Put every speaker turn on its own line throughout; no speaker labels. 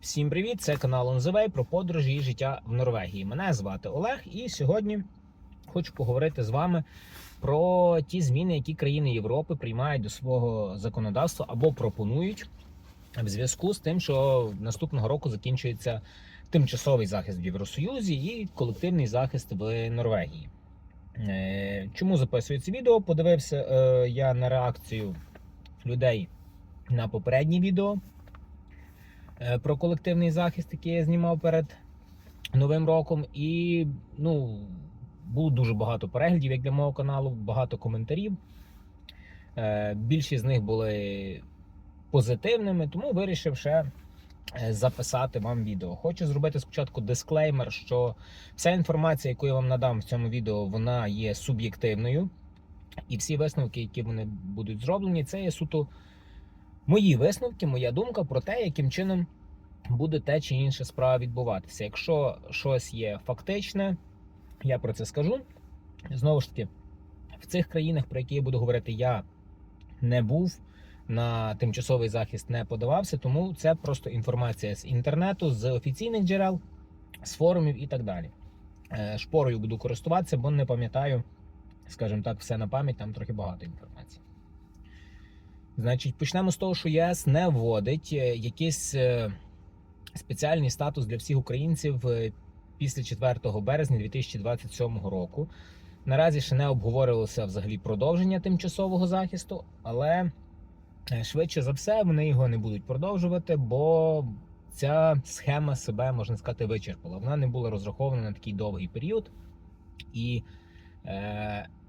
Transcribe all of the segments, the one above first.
Всім привіт! Це канал OnTheWay про подорожі і життя в Норвегії. Мене звати Олег, і сьогодні хочу поговорити з вами про ті зміни, які країни Європи приймають до свого законодавства або пропонують в зв'язку з тим, що наступного року закінчується тимчасовий захист в Євросоюзі і колективний захист в Норвегії. Е, Чому записую це відео? Подивився е, я на реакцію людей на попереднє відео е, про колективний захист, який я знімав перед Новим роком. І ну, було дуже багато переглядів, як для мого каналу, багато коментарів. Е, Більшість з них були позитивними, тому вирішив ще е, записати вам відео. Хочу зробити спочатку дисклеймер, що вся інформація, яку я вам надам в цьому відео, вона є суб'єктивною. І всі висновки, які вони будуть зроблені, це є суто мої висновки, моя думка про те, яким чином буде те чи інша справа відбуватися. Якщо щось є фактичне, я про це скажу. Знову ж таки, в цих країнах, про які я буду говорити, я не був на тимчасовий захист, не подавався, тому це просто інформація з інтернету, з офіційних джерел, з форумів і так далі. Е, Шпорою буду користуватися, бо не пам'ятаю, скажімо так, все на пам'ять, там трохи багато інформації. Значить, почнемо з того, що ЄС не вводить е, якийсь е, спеціальний статус для всіх українців е, після 4 березня 2027 року. Наразі ще не обговорювалося взагалі продовження тимчасового захисту, але швидше за все вони його не будуть продовжувати, бо ця схема себе, можна сказати, вичерпала. Вона не була розрахована на такий довгий період. І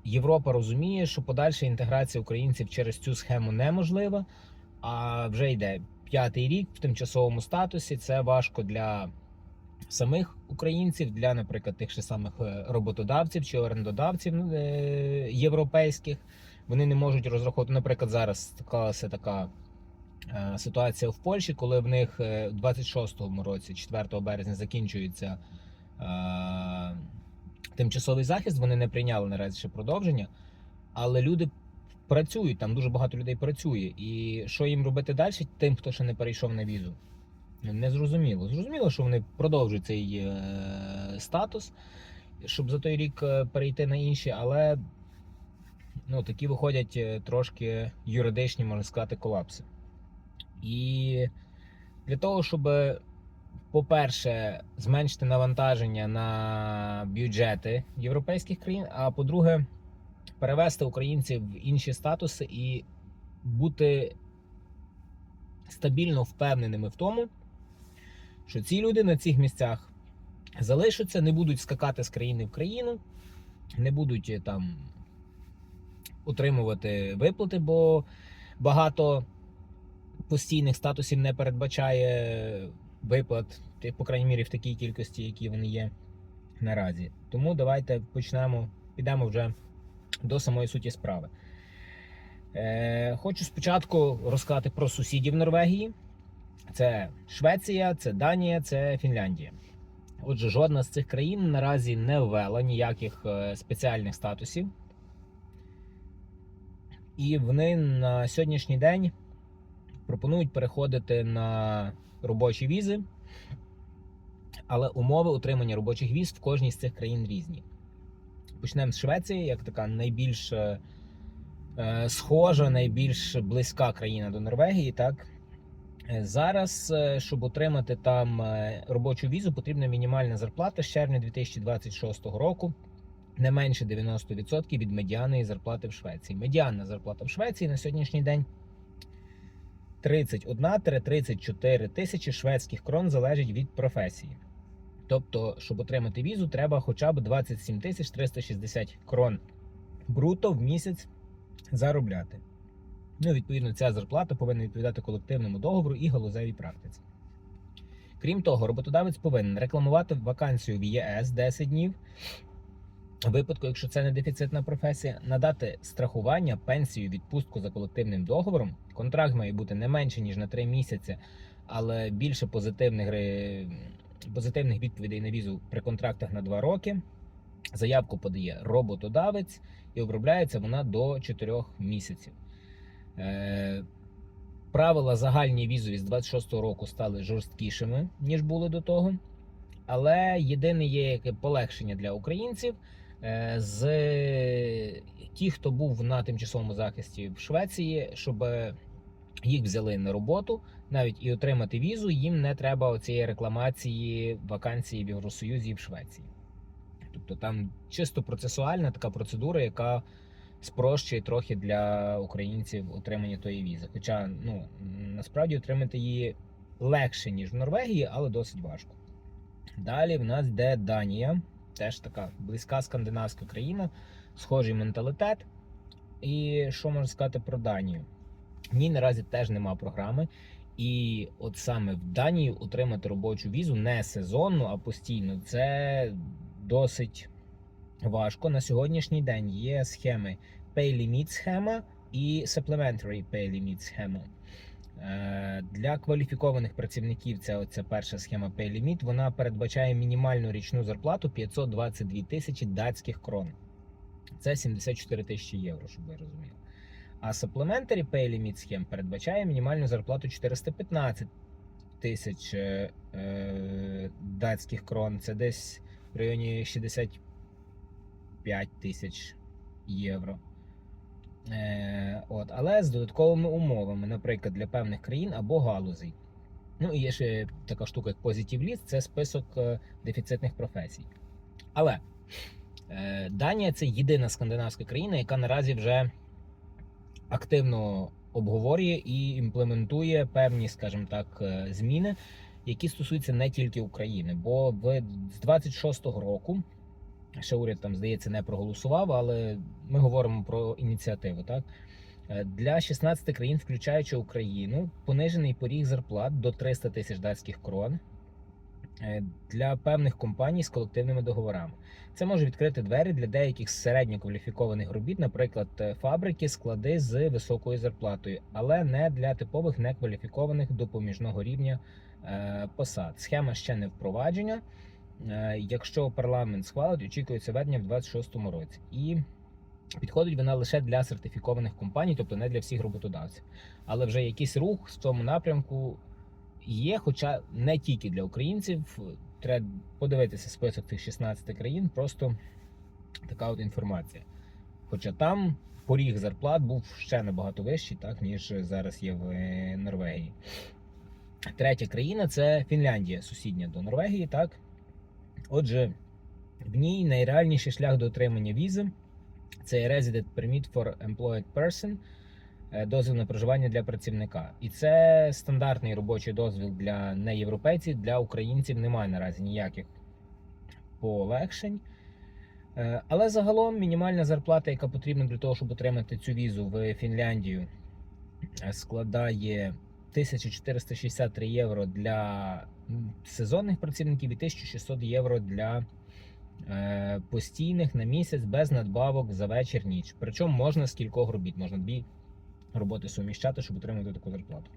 Європа розуміє, що подальша інтеграція українців через цю схему неможлива. А вже йде п'ятий рік в тимчасовому статусі. Це важко для самих українців, для, наприклад, тих же самих е, роботодавців чи орендодавців е, європейських. Вони не можуть розраховувати. Наприклад, зараз склалася така е, ситуація в Польщі, коли в них в 26-му році, 4 березня, закінчується. Е, Тимчасовий захист вони не прийняли наразі ще продовження, але люди працюють, там дуже багато людей працює. І що їм робити далі, тим, хто ще не перейшов на візу? Ну, Не зрозуміло. Зрозуміло, що вони продовжують цей е, статус, щоб за той рік е, перейти на інші, але ну, такі виходять е, трошки юридичні, можна сказати, колапси. І для того, щоб по-перше, зменшити навантаження на бюджети європейських країн, а по-друге, перевести українців в інші статуси і бути стабільно впевненими в тому, що ці люди на цих місцях залишаться, не будуть скакати з країни в країну, не будуть е, там отримувати виплати, бо багато постійних статусів не передбачає виплат, по крайній мірі, в такій кількості, які вони є наразі. Тому давайте почнемо, підемо вже до самої суті справи. Е, хочу спочатку розказати про сусідів Норвегії. Це Швеція, це Данія, це Фінляндія. Отже, жодна з цих країн наразі не ввела ніяких е, спеціальних статусів. І вони на сьогоднішній день пропонують переходити на робочі візи, але умови отримання робочих віз в кожній з цих країн різні. Почнемо з Швеції, як така найбільш е, е, схожа, найбільш близька країна до Норвегії. Так? Зараз, е, щоб отримати там е, робочу візу, потрібна мінімальна зарплата з червня 2026 року. Не менше 90% від медіаної зарплати в Швеції. Медіанна зарплата в Швеції на сьогоднішній день 31-34 тисячі шведських крон залежить від професії. Тобто, щоб отримати візу, треба хоча б 27 тисяч 360 крон бруто в місяць заробляти. Ну, відповідно, ця зарплата повинна відповідати колективному договору і галузевій практиці. Крім того, роботодавець повинен рекламувати вакансію в ЄС 10 днів. Випадку, якщо це не дефіцитна професія, надати страхування, пенсію, відпустку за колективним договором. Контракт має бути не менше ніж на 3 місяці, але більше позитивних, позитивних відповідей на візу при контрактах на 2 роки. Заявку подає роботодавець і обробляється вона до 4 місяців. Е, правила загальні візові з 26-го року стали жорсткішими, ніж були до того. Але єдине є яке полегшення для українців. Е, З ті, хто був на тимчасовому захисті в Швеції, щоб їх взяли на роботу, навіть і отримати візу, їм не треба оцієї рекламації вакансії в Євросоюзі і в Швеції. Тобто там чисто процесуальна така процедура, яка спрощує трохи для українців отримання тої візи. Хоча ну насправді отримати її легше, ніж в Норвегії, але досить важко. Далі в нас йде Данія, теж така близька скандинавська країна, схожий менталітет. І що можна сказати про Данію? В ній наразі теж нема програми. І от саме в Данії отримати робочу візу не сезонну, а постійно це досить важко. На сьогоднішній день є схеми Pay Limit схема і Supplementary Pay Limit схема. Е, Для кваліфікованих працівників це оця перша схема Pay Limit. Вона передбачає мінімальну річну зарплату 522 тисячі датських крон. Це 74 тисячі євро, щоб ви розуміли. А Supplementary Pay Limit схем передбачає мінімальну зарплату 415 тисяч е, е, датських крон. Це десь в районі 65 тисяч євро. Е, от, але з додатковими умовами, наприклад, для певних країн або галузей. Ну і є ще така штука, як Positive List, це список е, дефіцитних професій. Але е, Данія це єдина скандинавська країна, яка наразі вже активно обговорює і імплементує певні, скажімо так, зміни, які стосуються не тільки України. Бо з 26-го року ще уряд там, здається, не проголосував, але ми говоримо про ініціативу. Так Е, для 16 країн, включаючи Україну, понижений поріг зарплат до 300 тисяч датських крон е, для певних компаній з колективними договорами. Це може відкрити двері для деяких середньокваліфікованих робіт, наприклад, е, фабрики, склади з високою зарплатою, але не для типових некваліфікованих допоміжного рівня посад. Схема ще не впроваджена. Е, Якщо парламент схвалить, очікується введення в 2026 році. І підходить вона лише для сертифікованих компаній, тобто не для всіх роботодавців. Але вже якийсь рух в цьому напрямку є, хоча не тільки для українців. Треба подивитися список цих 16 країн, просто така от інформація. Хоча там поріг зарплат був ще набагато вищий, так, ніж зараз є в е, Норвегії. Третя країна це Фінляндія, сусідня до Норвегії. так. Отже, в ній найреальніший шлях до отримання візи це Resident Permit for Employed Person, е, дозвіл на проживання для працівника. І це стандартний робочий дозвіл для неєвропейців, для українців немає наразі ніяких полегшень. Е, Але загалом мінімальна зарплата, яка потрібна для того, щоб отримати цю візу в Фінляндію, е, складає 1463 євро для сезонних працівників і 1600 євро для е, постійних на місяць без надбавок за вечір ніч. Причому можна з кількох робіт, можна дві роботи суміщати, щоб отримати таку зарплату.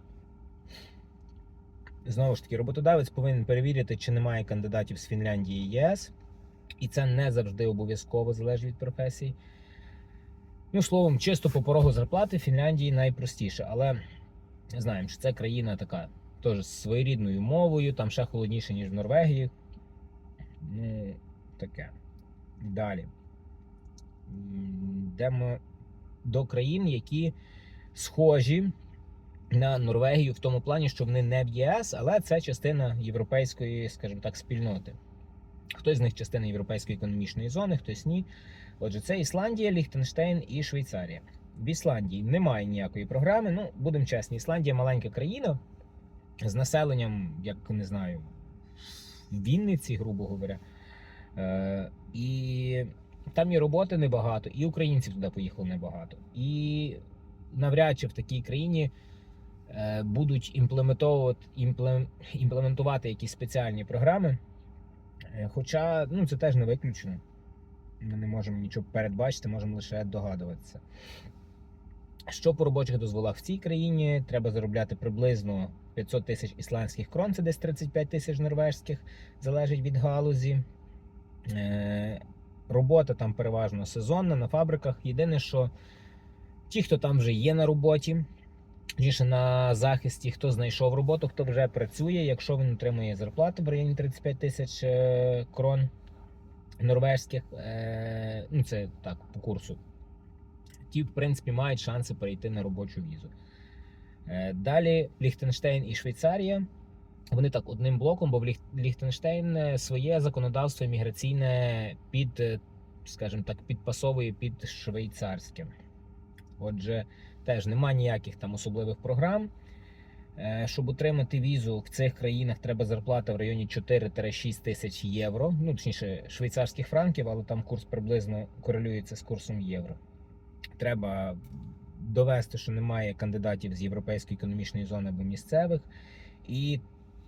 Знову ж таки, роботодавець повинен перевірити, чи немає кандидатів з Фінляндії і ЄС. І це не завжди обов'язково залежить від професії. Ну, словом, чисто по порогу зарплати Фінляндії найпростіше, але знаємо, що це країна така теж своєрідною мовою, там ще холодніше, ніж в Норвегії. Ну, таке. Далі. Йдемо до країн, які схожі на Норвегію в тому плані, що вони не в ЄС, але це частина європейської, скажімо так, спільноти. Хтось з них частина європейської економічної зони, хтось ні. Отже, це Ісландія, Ліхтенштейн і Швейцарія. В Ісландії немає ніякої програми. Ну, будемо чесні, Ісландія маленька країна з населенням, як не знаю, в Вінниці, грубо говоря. Е, і там і роботи небагато, і українців туди поїхало небагато. І навряд чи в такій країні е, будуть імплементовувати, імплем- імплементувати якісь спеціальні програми. Е, Хоча ну, це теж не виключено. Ми не можемо нічого передбачити, можемо лише догадуватися. Що по робочих дозволах в цій країні треба заробляти приблизно 500 тисяч ісландських крон, це десь 35 тисяч норвежських, залежить від галузі. Е, робота там переважно сезонна на фабриках. Єдине, що ті, хто там вже є на роботі, точніше, на захисті, хто знайшов роботу, хто вже працює, якщо він отримує зарплату в районі 35 тисяч е, крон норвежських, е, ну це так, по курсу, ті, в принципі, мають шанси перейти на робочу візу. Е, Далі Ліхтенштейн і Швейцарія. Вони так одним блоком, бо в Ліхтенштейн е, своє законодавство імміграційне під, е, скажімо так, підпасовує під швейцарське. Отже, теж нема ніяких там особливих програм. Щоб отримати візу в цих країнах, треба зарплата в районі 4-6 тисяч євро. Ну, точніше, швейцарських франків, але там курс приблизно корелюється з курсом євро. Треба довести, що немає кандидатів з Європейської економічної зони або місцевих. І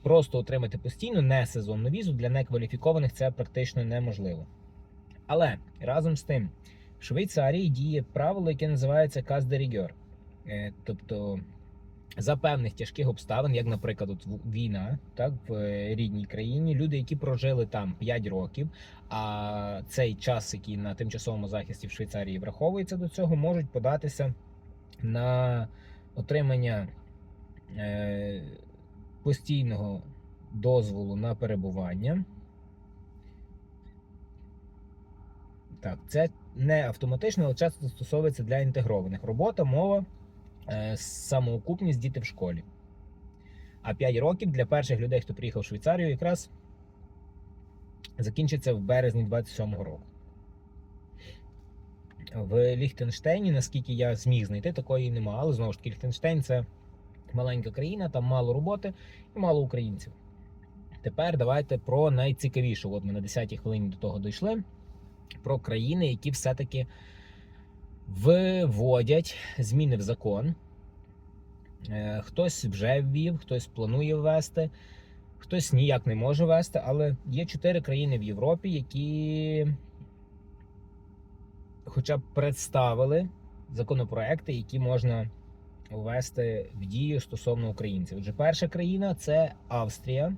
просто отримати постійно не сезонну візу для некваліфікованих це практично неможливо. Але разом з тим, в Швейцарії діє правило, яке називається «Cas de rigueur». Е, Тобто за певних тяжких обставин, як, наприклад, от війна так, в е, рідній країні, люди, які прожили там 5 років, а цей час, який на тимчасовому захисті в Швейцарії враховується до цього, можуть податися на отримання е, постійного дозволу на перебування. Так, це не автоматично, але часто застосовується для інтегрованих. Робота, мова, е, самоокупність, діти в школі. А 5 років для перших людей, хто приїхав в Швейцарію, якраз закінчиться в березні 27-го року. В Ліхтенштейні, наскільки я зміг знайти, такої немає. Але знову ж таки, Ліхтенштейн це маленька країна, там мало роботи і мало українців. Тепер давайте про найцікавіше. От ми на 10-й хвилині до того дійшли. Про країни, які все-таки виводять зміни в закон. Е, Хтось вже ввів, хтось планує ввести, хтось ніяк не може ввести, але є чотири країни в Європі, які хоча б представили законопроекти, які можна ввести в дію стосовно українців. Отже, перша країна це Австрія.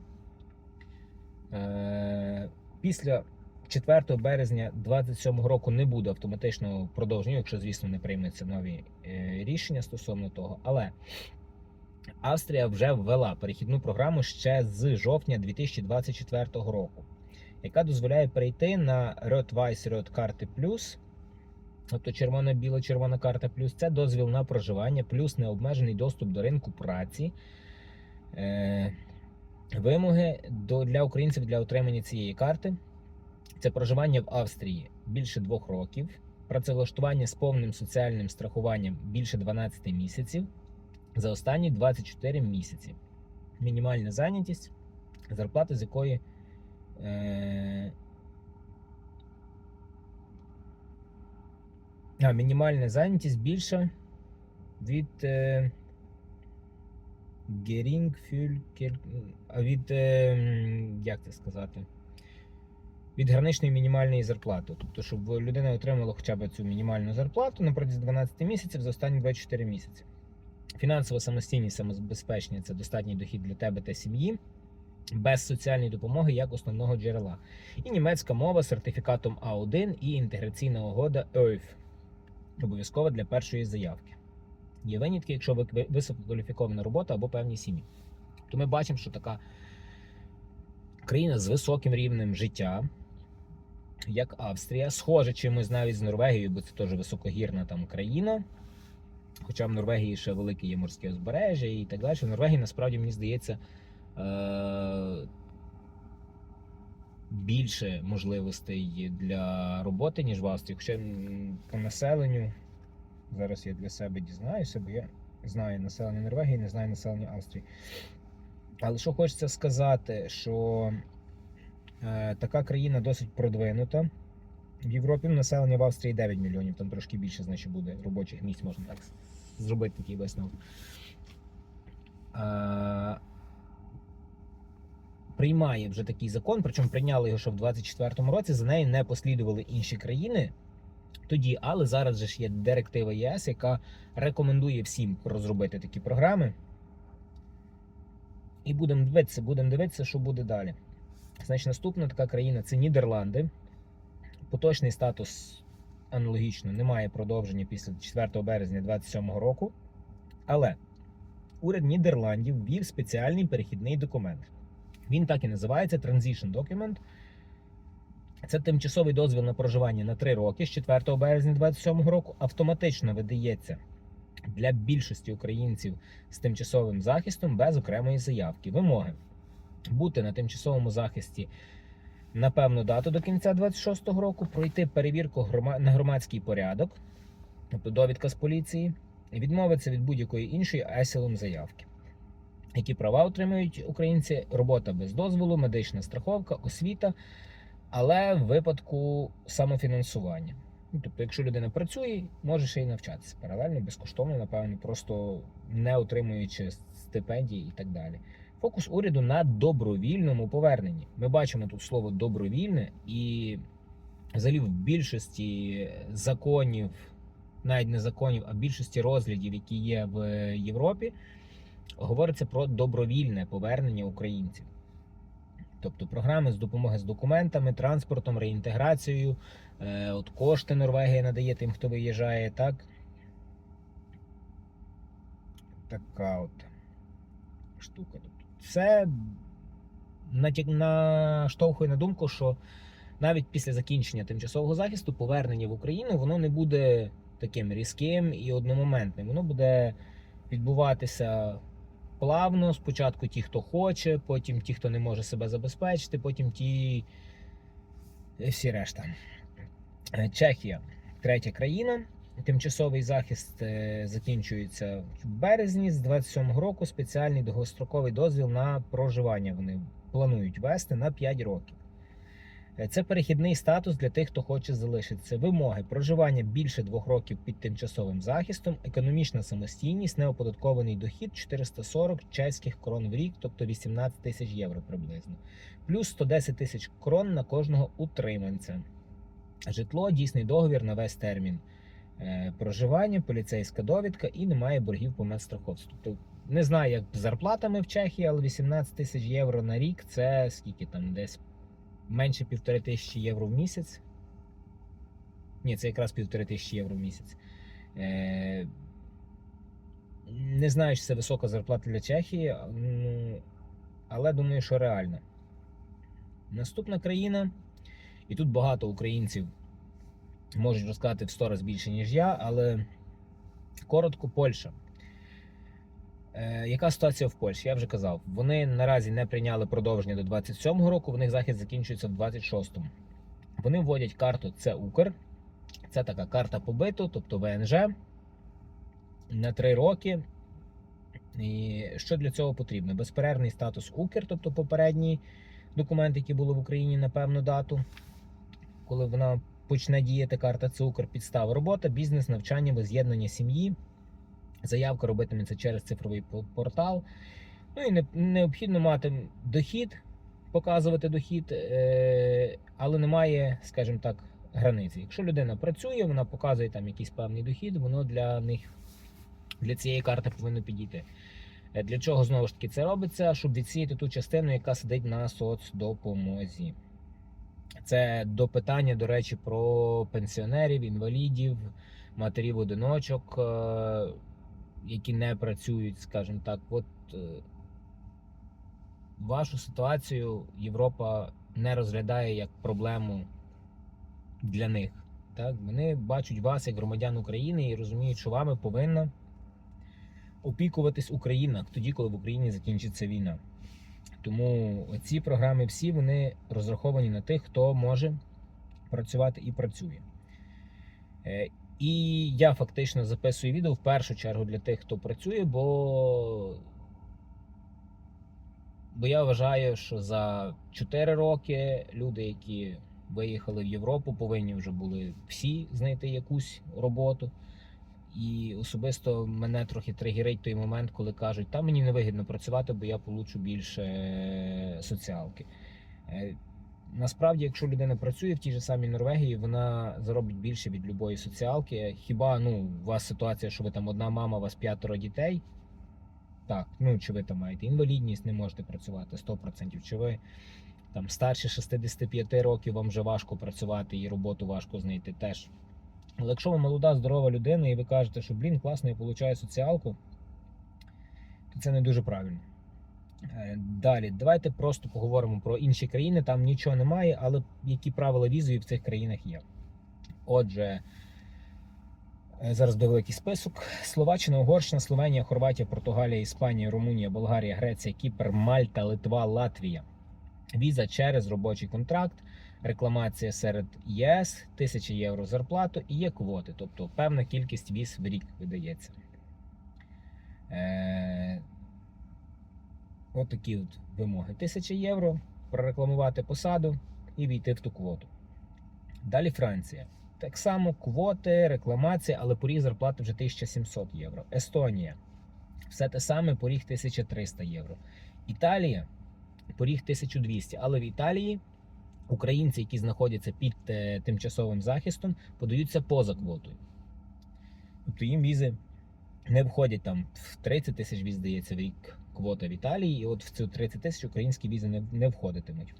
Е, Після 4 березня 2027 року не буде автоматичного продовження, якщо, звісно, не приймуться нові е, рішення стосовно того. Але Австрія вже ввела перехідну програму ще з жовтня 2024 року, яка дозволяє перейти на Rot Weiss Rot карти Плюс. Тобто червона-біла червона карта плюс це дозвіл на проживання, плюс необмежений доступ до ринку праці. Е, Вимоги до, для українців для отримання цієї карти це проживання в Австрії більше двох років, працевлаштування з повним соціальним страхуванням більше 12 місяців за останні 24 місяці. Мінімальна зайнятість, зарплата з якої е, а, мінімальна зайнятість більша від е, Geringfügel, а від е, як це сказати? Від граничної мінімальної зарплати. Тобто, щоб людина отримала хоча б цю мінімальну зарплату на протязі 12 місяців за останні 24 місяці. Фінансова самостійність, самозабезпечення це достатній дохід для тебе та сім'ї, без соціальної допомоги як основного джерела. І німецька мова з сертифікатом А1 і інтеграційна угода ОЙФ. Обов'язкова для першої заявки. Є винятки, якщо ви- висококваліфікована робота або певні сім'ї. То ми бачимо, що така країна з високим рівнем життя, як Австрія, схоже чимось навіть з Норвегією, бо це теж високогірна там країна. Хоча в Норвегії ще велике є морське узбережжя і так далі. В Норвегії насправді мені здається е- більше можливостей для роботи, ніж в Австрії. Хоча по населенню зараз я для себе дізнаюся, бо я знаю населення Норвегії, не знаю населення Австрії. Але що хочеться сказати, що е, така країна досить продвинута. В Європі населення в Австрії 9 мільйонів, там трошки більше, значить, буде робочих місць, можна так зробити такий висновок. Приймає вже такий закон, причому прийняли його ще в 24-му році. За нею не послідували інші країни тоді, але зараз же ж є директива ЄС, яка рекомендує всім розробити такі програми. І будемо дивитися, будемо дивитися, що буде далі. Значить, наступна така країна це Нідерланди. Поточний статус аналогічно немає продовження після 4 березня 2027 року. Але уряд Нідерландів ввів спеціальний перехідний документ. Він так і називається Transition Document. Це тимчасовий дозвіл на проживання на 3 роки з 4 березня 2027 року. Автоматично видається для більшості українців з тимчасовим захистом без окремої заявки. Вимоги бути на тимчасовому захисті на певну дату до кінця 26-го року, пройти перевірку на громадський порядок, тобто довідка з поліції, і відмовитися від будь-якої іншої асілом заявки. Які права отримують українці? Робота без дозволу, медична страховка, освіта, але в випадку самофінансування. Ну, тобто, якщо людина працює, може ще й навчатися паралельно, безкоштовно, напевно, просто не отримуючи стипендії і так далі. Фокус уряду на добровільному поверненні. Ми бачимо тут слово добровільне, і взагалі в більшості законів, навіть не законів, а більшості розглядів, які є в Європі, говориться про добровільне повернення українців. Тобто програми з допомоги з документами, транспортом, реінтеграцією, е, от кошти Норвегія надає тим, хто виїжджає, так? Така от штука. Тобто Це наштовхує на думку, що навіть після закінчення тимчасового захисту повернення в Україну воно не буде таким різким і одномоментним. Воно буде відбуватися плавно. Спочатку ті, хто хоче, потім ті, хто не може себе забезпечити, потім ті всі решта. Е, Чехія третя країна. Тимчасовий захист е, закінчується в березні з 27 року. Спеціальний довгостроковий дозвіл на проживання вони планують вести на 5 років. Е, Це перехідний статус для тих, хто хоче залишитися. Вимоги проживання більше двох років під тимчасовим захистом, економічна самостійність, неоподаткований дохід 440 чеських крон в рік, тобто 18 тисяч євро приблизно, плюс 110 тисяч крон на кожного утриманця. Житло, дійсний договір на весь термін е, проживання, поліцейська довідка і немає боргів по медстраховству. Тобто не знаю, як зарплатами в Чехії, але 18 тисяч євро на рік це скільки там десь менше півтори тисячі євро в місяць. Ні, це якраз півтори тисячі євро в місяць. Е, не знаю, чи це висока зарплата для Чехії, ну, але думаю, що реально. Наступна країна, і тут багато українців можуть розказати в 100 разів більше, ніж я, але коротко, Польща. Е, яка ситуація в Польщі? Я вже казав. Вони наразі не прийняли продовження до 27-го року, в них захід закінчується в 26-му. Вони вводять карту Це Укр. Це така карта побиту, тобто ВНЖ на 3 роки. І що для цього потрібно? Безперервний статус Укр, тобто попередній документ, який були в Україні на певну дату, коли вона почне діяти карта Цукор, підстава робота, бізнес, навчання, воз'єднання сім'ї. Заявка робитиметься через цифровий портал. Ну і не, необхідно мати дохід, показувати дохід, е, але немає, скажімо так, границі. Якщо людина працює, вона показує там якийсь певний дохід, воно для них для цієї карти повинно підійти. Е, Для чого знову ж таки це робиться? Щоб відсіяти ту частину, яка сидить на соцдопомозі. Це до питання, до речі, про пенсіонерів, інвалідів, матерів-одиночок, е, які не працюють, скажімо так. От е, вашу ситуацію Європа не розглядає як проблему для них. Так? Вони бачать вас як громадян України і розуміють, що вами повинна опікуватись Україна тоді, коли в Україні закінчиться війна. Тому ці програми всі вони розраховані на тих, хто може працювати і працює. Е, І я фактично записую відео в першу чергу для тих, хто працює, бо, бо я вважаю, що за 4 роки люди, які виїхали в Європу, повинні вже були всі знайти якусь роботу. І особисто мене трохи тригерить той момент, коли кажуть, та мені не вигідно працювати, бо я получу більше е, соціалки. Насправді, якщо людина працює в тій же самій Норвегії, вона заробить більше від любої соціалки. Хіба ну, у вас ситуація, що ви там одна мама, у вас п'ятеро дітей? Так, ну чи ви там маєте інвалідність, не можете працювати 100%, чи ви там старше 65 років, вам вже важко працювати і роботу важко знайти теж. Але якщо ви молода, здорова людина, і ви кажете, що блін, класно, я получаю соціалку, то це не дуже правильно. Е, Далі, давайте просто поговоримо про інші країни. Там нічого немає, але які правила візові в цих країнах є. Отже, е, зараз великий список: Словаччина, Угорщина, Словенія, Хорватія, Португалія, Іспанія, Румунія, Болгарія, Греція, Кіпр, Мальта, Литва, Латвія. Віза через робочий контракт, рекламація серед ЄС, 1000 євро зарплату і є квоти, тобто певна кількість віз в рік видається. Е, От такі от вимоги. 1000 євро, прорекламувати посаду і війти в ту квоту. Далі Франція. Так само квоти, рекламація, але поріг зарплати вже 1700 євро. Естонія. Все те саме, поріг 1300 євро. Італія поріг 1200. Але в Італії українці, які знаходяться під е, тимчасовим захистом, подаються поза квотою. Тобто їм візи не входять там в 30 тисяч віз, здається, в рік квота в Італії, і от в цю 30 тисяч українські візи не, не входитимуть.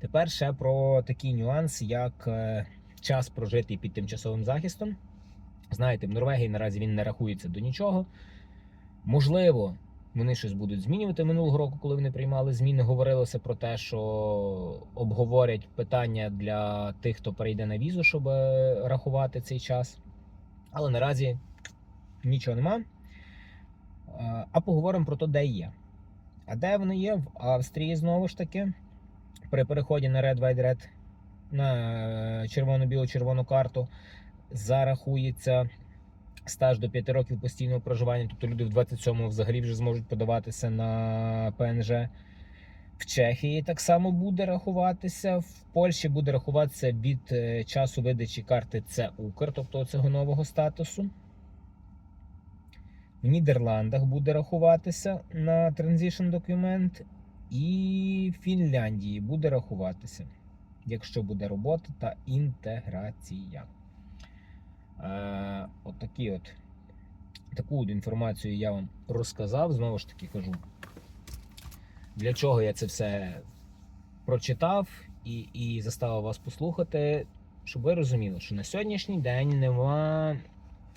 Тепер ще про такий нюанс, як е, час прожитий під тимчасовим захистом. Знаєте, в Норвегії наразі він не рахується до нічого. Можливо, вони щось будуть змінювати минулого року, коли вони приймали зміни. Говорилося про те, що обговорять питання для тих, хто перейде на візу, щоб е, рахувати цей час. Але наразі нічого нема. А поговоримо про те, де є. А де вони є? В Австрії знову ж таки. При переході на Red White Red на е, червоно-білу червону карту зарахується стаж до 5 років постійного проживання. Тобто люди в 27-му взагалі вже зможуть подаватися на ПНЖ. В Чехії так само буде рахуватися. В Польщі буде рахуватися від е, часу видачі карти Це Укр, тобто цього нового статусу. В Нідерландах буде рахуватися на транзишн документ, і в Фінляндії буде рахуватися, якщо буде робота та інтеграція. Е, отакі от, таку от інформацію я вам розказав. Знову ж таки кажу, для чого я це все прочитав і, і заставив вас послухати, щоб ви розуміли, що на сьогоднішній день нема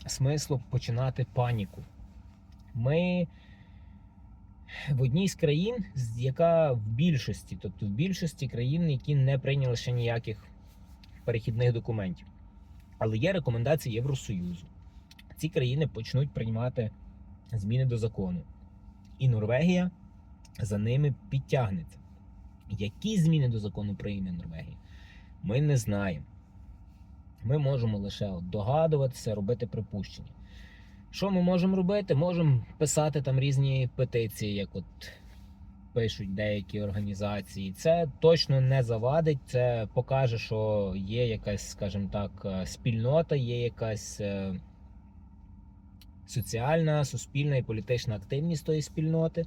смислу починати паніку. Ми в одній з країн, яка в більшості, тобто в більшості країн, які не прийняли ще ніяких перехідних документів. Але є рекомендації Євросоюзу. Ці країни почнуть приймати зміни до закону. І Норвегія за ними підтягнеться. Які зміни до закону прийме Норвегія? Ми не знаємо. Ми можемо лише догадуватися, робити припущення. Що ми можемо робити? Можемо писати там різні петиції, як от пишуть деякі організації. Це точно не завадить. Це покаже, що є якась, скажімо так, е, спільнота, є якась е, соціальна, суспільна і політична активність тої спільноти.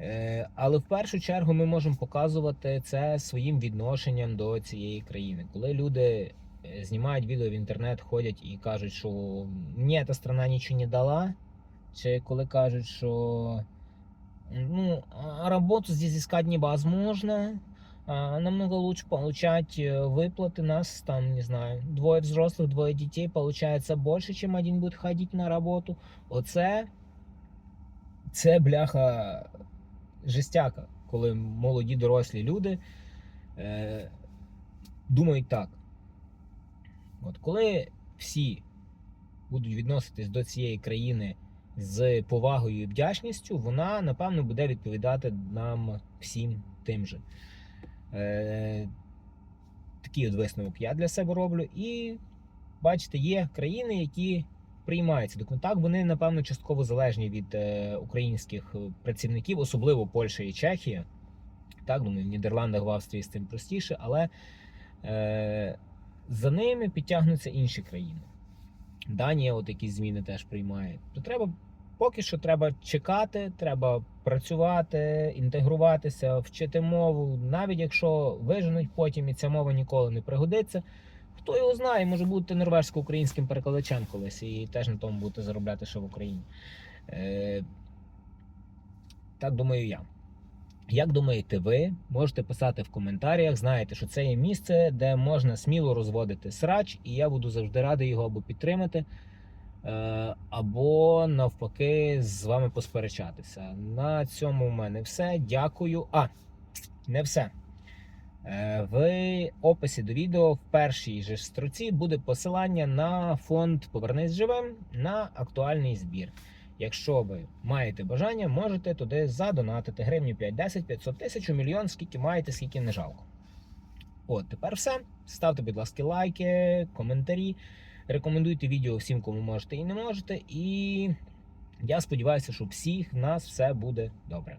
Е, Але в першу чергу ми можемо показувати це своїм відношенням до цієї країни. Коли люди знімають відео в інтернет, ходять і кажуть, що ні, та страна нічого не дала. Чи коли кажуть, що ну, а работу здесь искать невозможно, а, намного лучше получать э, выплаты нас, там, не знаю, двое взрослых, двое детей, получается больше, чем один будет ходить на работу. Оце, це бляха жестяка, коли молоді дорослі люди е, думають так. От коли всі будуть відноситись до цієї країни з повагою і вдячністю, вона, напевно, буде відповідати нам всім тим же. Е, такий от висновок я для себе роблю. І бачите, є країни, які приймаються до контакту. Вони, напевно, частково залежні від е, українських працівників, особливо Польща і Чехія. Так, думаю, в Нідерландах, в Австрії з цим простіше, але е, за ними підтягнуться інші країни. Данія, от якісь зміни теж приймає. То треба поки що треба чекати, треба працювати, інтегруватися, вчити мову. Навіть якщо виженуть потім і ця мова ніколи не пригодиться. Хто його знає, може бути норвежсько-українським перекладачем колись і теж на тому будете заробляти ще в Україні. Е, так думаю я. Як думаєте ви, можете писати в коментарях. Знаєте, що це є місце, де можна сміло розводити срач, і я буду завжди радий його або підтримати, е, або навпаки з вами посперечатися. На цьому в мене все. Дякую. А, не все. Е, В описі до відео в першій же строці буде посилання на фонд Повернись живим на актуальний збір. Якщо ви маєте бажання, можете туди задонатити гривню 5, 10, 500 тисяч, мільйон, скільки маєте, скільки не жалко. От, тепер все. Ставте, будь ласка, лайки, коментарі. Рекомендуйте відео всім, кому можете і не можете. І я сподіваюся, що всіх в нас все буде добре.